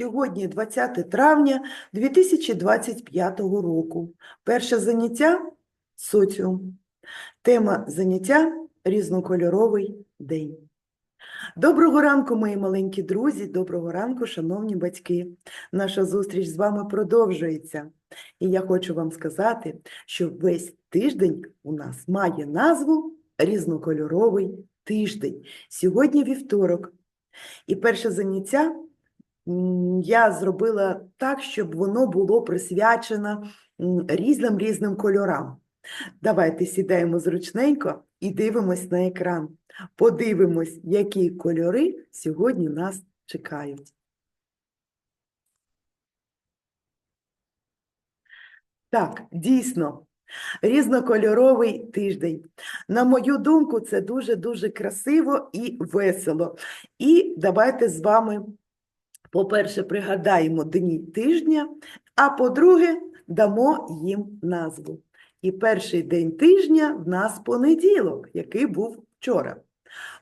Сьогодні 20 травня 2025 року. Перше заняття – соціум. Тема заняття – різнокольоровий день. Доброго ранку, мої маленькі друзі, доброго ранку, шановні батьки. Наша зустріч з вами продовжується. І я хочу вам сказати, що весь тиждень у нас має назву різнокольоровий тиждень. Сьогодні вівторок. І перше заняття я зробила так, щоб воно було присвячено різним різним кольорам. Давайте сідаємо зручненько і дивимось на екран. Подивимось, які кольори сьогодні нас чекають. Так, дійсно, різнокольоровий тиждень. На мою думку, це дуже-дуже красиво і весело. І давайте з вами, по-перше, пригадаємо дні тижня, а по-друге, дамо їм назву. І перший день тижня в нас понеділок, який був вчора.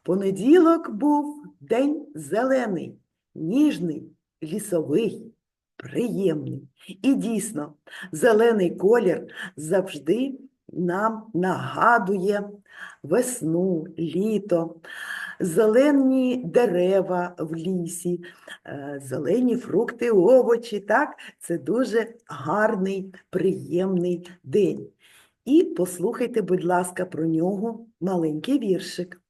Понеділок був день зелений, ніжний, лісовий, приємний. І дійсно, зелений колір завжди нам нагадує весну, літо, зелені дерева в лісі, е, зелені фрукти, овочі. Так? Це дуже гарний, приємний день. І послухайте, будь ласка, про нього маленький віршик.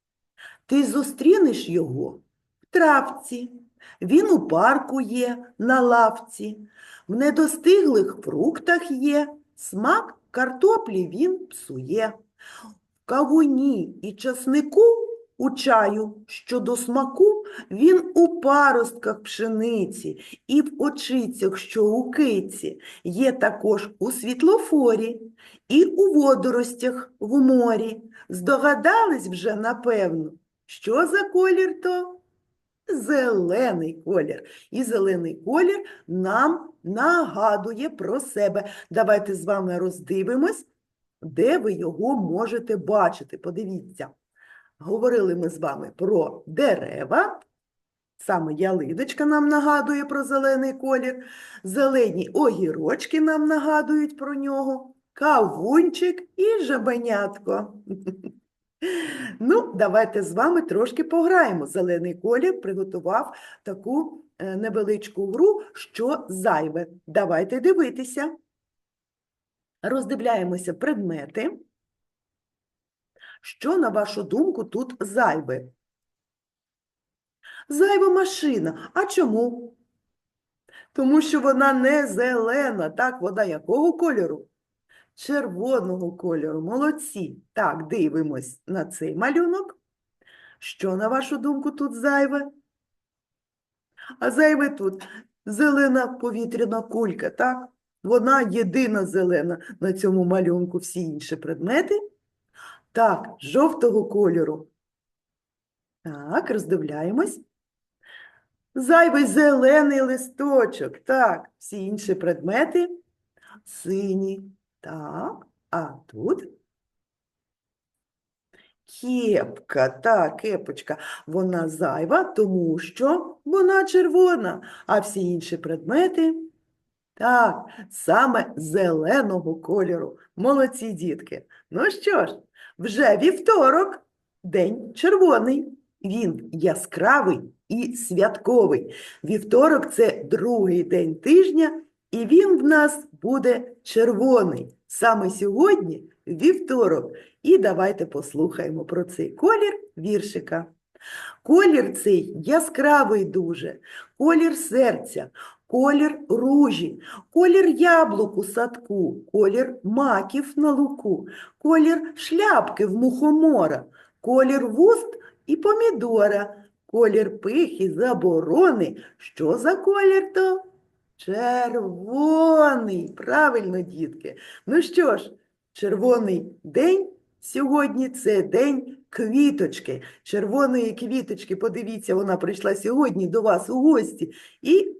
Ти зустрінеш його в травці, він у парку є на лавці, в недостиглих фруктах є, смак картоплі він псує. В кавуні і часнику у чаю, що до смаку, він у паростках пшениці і в очицях, що у киці, є також у світлофорі і у водоростях в морі. Здогадались вже, напевно, що за колір то? Зелений колір. І зелений колір нам нагадує про себе. Давайте з вами роздивимось, де ви його можете бачити. Подивіться. Говорили ми з вами про дерева. Саме ялиночка нам нагадує про зелений колір. Зелені огірочки нам нагадують про нього. Кавунчик і жабенятко. Ну, давайте з вами трошки пограємо. Зелений колір приготував таку е, невеличку гру, що зайве. Давайте дивитися. Роздивляємося предмети. Що, на вашу думку, тут зайве? Зайва машина. А чому? Тому що вона не зелена. Так, вона якого кольору? червоного кольору. Молодці. Так, дивимось на цей малюнок. Що, на вашу думку, тут зайве? А зайве тут зелена повітряна кулька, так? Вона єдина зелена на цьому малюнку. Всі інші предмети. Так, жовтого кольору. Так, роздивляємось. Зайвий зелений листочок. Так, всі інші предмети сині. Так, а тут кепка, так, кепочка, вона зайва, тому що вона червона, а всі інші предмети, так, саме зеленого кольору. Молодці дітки. Ну що ж, вже вівторок, день червоний. Він яскравий і святковий. Вівторок – це другий день тижня, і він в нас буде червоний. Саме сьогодні вівторок. І давайте послухаємо про цей колір віршика. Колір цей яскравий дуже, колір серця, колір ружі, колір яблук у садку, колір маків на луку, колір шляпки в мухомора, колір вуст і помідора, колір пихи, заборони. Що за колір то? Червоний, правильно, дітки. Ну що ж, червоний день сьогодні це день квіточки. Червоної квіточки, подивіться, вона прийшла сьогодні до вас у гості і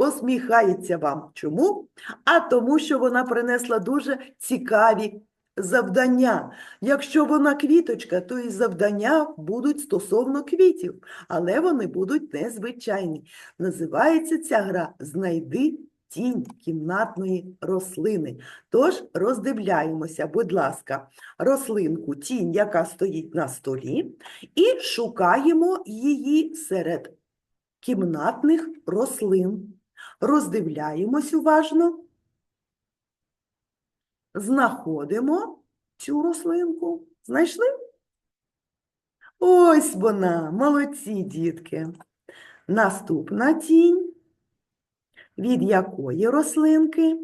посміхається вам. Чому? А тому, що вона принесла дуже цікаві завдання. Якщо вона квіточка, то і завдання будуть стосовно квітів, але вони будуть незвичайні. Називається ця гра Знайди тінь кімнатної рослини. Тож роздивляємося, будь ласка, рослинку, тінь, яка стоїть на столі, і шукаємо її серед кімнатних рослин. Роздивляємось уважно, знаходимо цю рослинку. Знайшли? Ось вона, молодці, дітки. Наступна тінь. Від якої рослинки?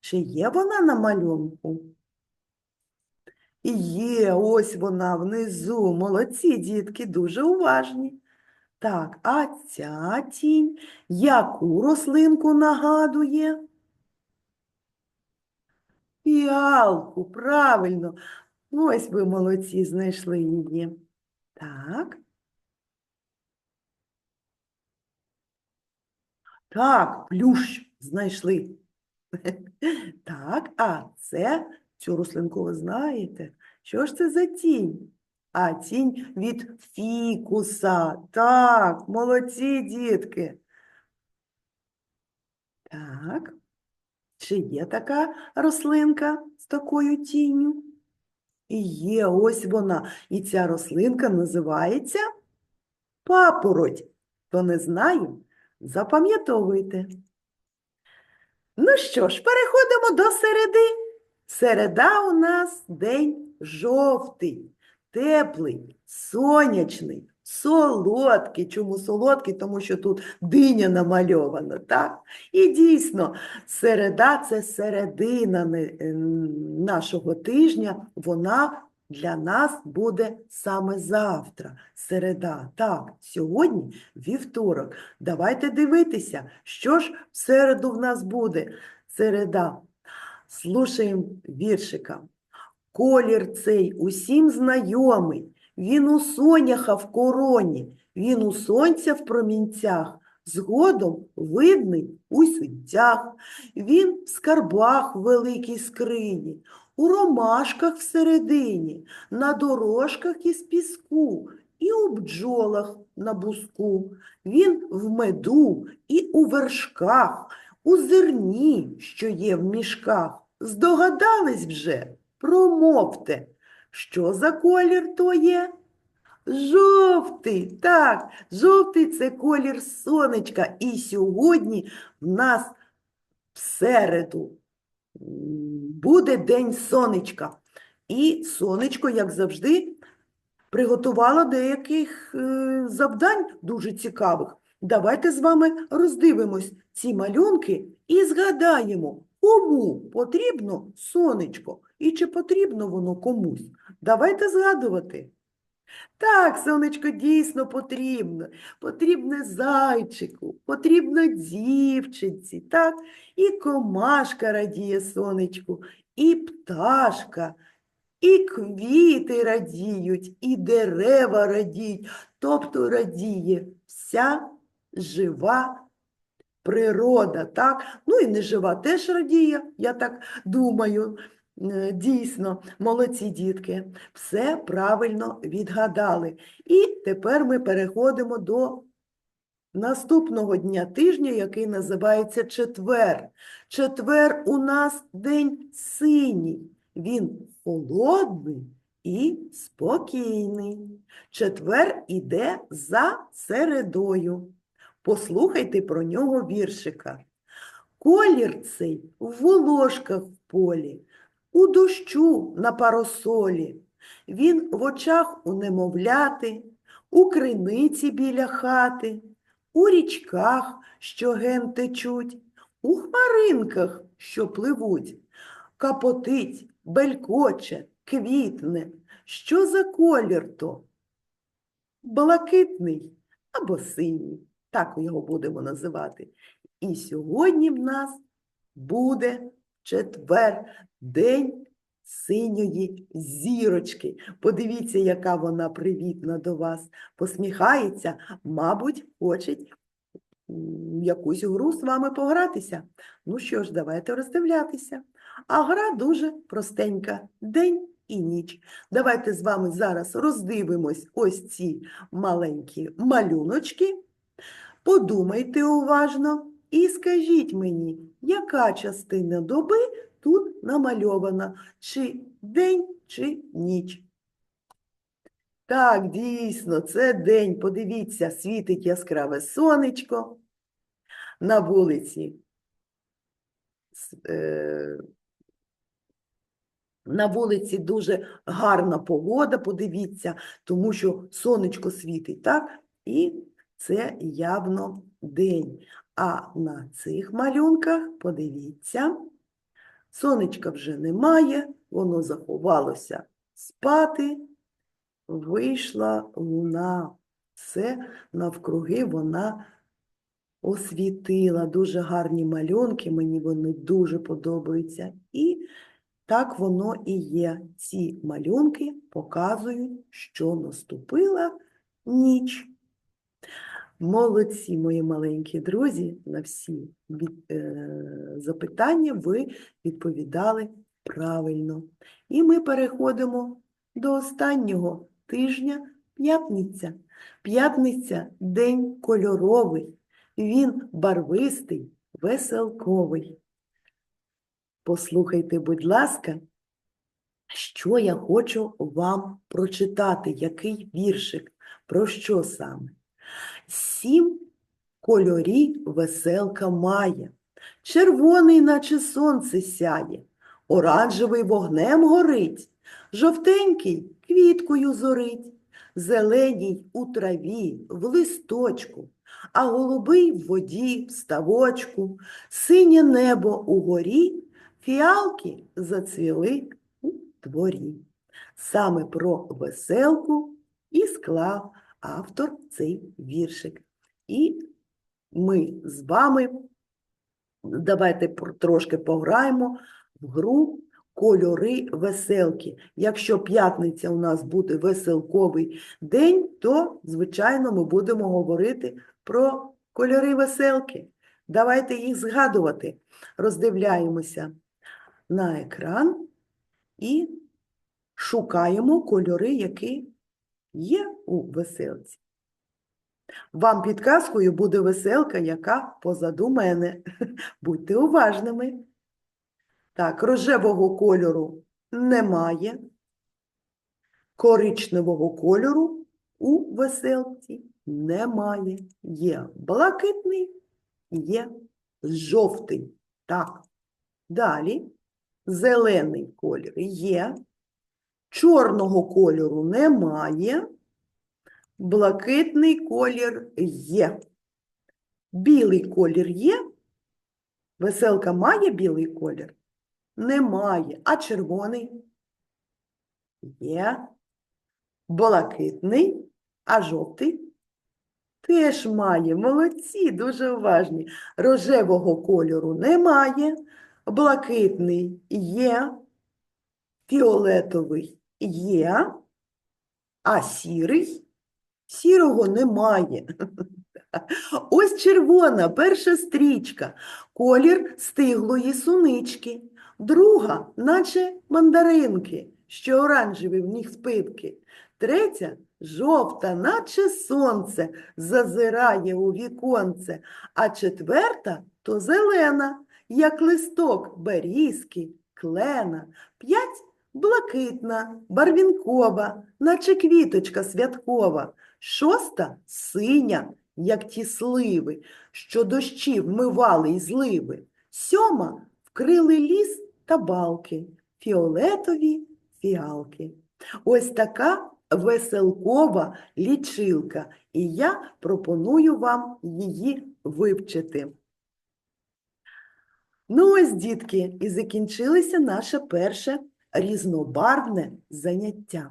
Чи є вона на малюнку? Є, ось вона внизу. Молодці, дітки, дуже уважні. Так, а ця тінь яку рослинку нагадує? Фіалку, правильно. Ось ви молодці, знайшли її. Так. Так, плющ знайшли. Так, а це цю рослинку ви знаєте. Що ж це за тінь? А тінь від фікуса. Так, молодці, дітки. Так. Чи є така рослинка з такою тінню? І є, ось вона. І ця рослинка називається папороть. Хто не знає, запам'ятовуйте. Ну що ж, переходимо до середи. Середа у нас день жовтий, теплий, сонячний, солодкий. Чому солодкий? Тому що тут диня намальована, так? І дійсно, середа це середина е, нашого тижня, вона для нас буде саме завтра. Середа. Так, сьогодні вівторок. Давайте дивитися, що ж в середу в нас буде. Середа. Слушаємо віршика. Колір цей усім знайомий, він у соняха в короні, він у сонця в промінцях, згодом видний у синцях, він в скарбах в великій скрині, у ромашках всередині, на дорожках із піску, і у бджолах на буску. Він в меду і у вершках, у зерні, що є в мішках. Здогадались вже? Промовте, що за колір то є? Жовтий, так, жовтий це колір сонечка. І сьогодні в нас в середу буде день сонечка. І сонечко, як завжди, приготувало деяких е, завдань дуже цікавих. Давайте з вами роздивимось ці малюнки і згадаємо, кому потрібно сонечко і чи потрібно воно комусь. Давайте згадувати. Так, сонечко дійсно потрібно. Потрібне зайчику, потрібно дівчинці, так? І комашка радіє сонечку, і пташка, і квіти радіють, і дерева радіють, тобто радіє вся жива природа, так? Ну і нежива теж радіє, я так думаю. Е, Дійсно, молодці дітки, все правильно відгадали. І тепер ми переходимо до наступного дня тижня, який називається четвер. Четвер у нас день синій. Він холодний і спокійний. Четвер іде за середою. Послухайте про нього віршика. Колір цей в волошках в полі, у дощу на парасолі. Він в очах у немовляти, у криниці біля хати, у річках, що ген течуть, у хмаринках, що пливуть. Капотить, белькоче, квітне. Що за колір то? Блакитний або синій, так його будемо називати. І сьогодні в нас буде четвер, день синьої зірочки. Подивіться, яка вона привітна до вас. Посміхається, мабуть, хоче якусь гру з вами погратися. Ну що ж, давайте роздивлятися. А гра дуже простенька день і ніч. Давайте з вами зараз роздивимось ось ці маленькі малюночки. Подумайте уважно і скажіть мені, яка частина доби тут намальована? Чи день, чи ніч? Так, дійсно, це день. Подивіться, світить яскраве сонечко. На вулиці. е, На вулиці дуже гарна погода, подивіться, тому що сонечко світить, так? І це явно день. А на цих малюнках, подивіться, сонечка вже немає, воно заховалося спати, вийшла луна. Все навкруги вона освітила. Дуже гарні малюнки, мені вони дуже подобаються. І так воно і є. Ці малюнки показують, що наступила ніч. Молодці, мої маленькі друзі, на всі е, запитання ви відповідали правильно. І ми переходимо до останнього тижня п'ятниця. П'ятниця – день кольоровий, він барвистий, веселковий. Послухайте, будь ласка, що я хочу вам прочитати, який віршик, про що саме? Сім кольорів веселка має, червоний, наче сонце сяє, оранжевий вогнем горить, жовтенький квіткою зорить, зеленій у траві, в листочку, а голубий в воді, в ставочку, синє небо угорі, фіалки зацвіли у дворі. Саме про веселку і склав автор цей віршик. І ми з вами давайте трошки пограємо в гру кольори веселки. Якщо п'ятниця у нас буде веселковий день, то, звичайно, ми будемо говорити про кольори веселки. Давайте їх згадувати. Роздивляємося на екран і шукаємо кольори, які є у веселці. Вам підказкою буде веселка, яка позаду мене. Будьте уважними. Так, рожевого кольору немає. Коричневого кольору у веселці немає. Є блакитний, є жовтий. Так. Далі зелений колір є. Чорного кольору немає. Блакитний колір є. Білий колір є. Веселка має білий колір? Немає. А червоний? Є. Блакитний, а жовтий? Теж має. Молодці, дуже уважні. Рожевого кольору немає. Блакитний є. Фіолетовий є. А сірий? Сірого немає. Ось червона, перша стрічка, колір стиглої сунички, друга, наче мандаринки, що оранжеві в них спитки, третя жовта, наче сонце, зазирає у віконце, а четверта то зелена, як листок берізки, клена, п'ять блакитна, барвінкова, наче квіточка святкова, шоста синя, як ті сливи, що дощі вмивали й зливи, сьома вкрили ліс та балки, фіолетові фіалки. Ось така веселкова лічилка, і я пропоную вам її вивчити. Ну ось, дітки, і закінчилося наше перше різнобарвне заняття.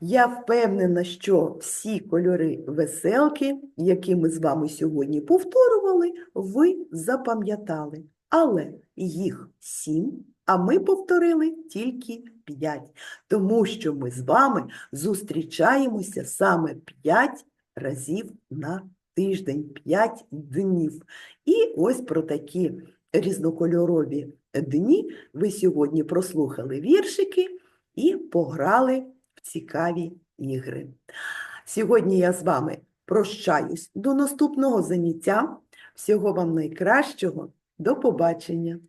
Я впевнена, що всі кольори веселки, які ми з вами сьогодні повторювали, ви запам'ятали. Але їх сім, а ми повторили тільки п'ять, тому що ми з вами зустрічаємося саме п'ять разів на тиждень, п'ять днів. І ось про такі різнокольорові дні ви сьогодні прослухали віршики і пограли в цікаві ігри. Сьогодні я з вами прощаюсь до наступного заняття. Всього вам найкращого. До побачення!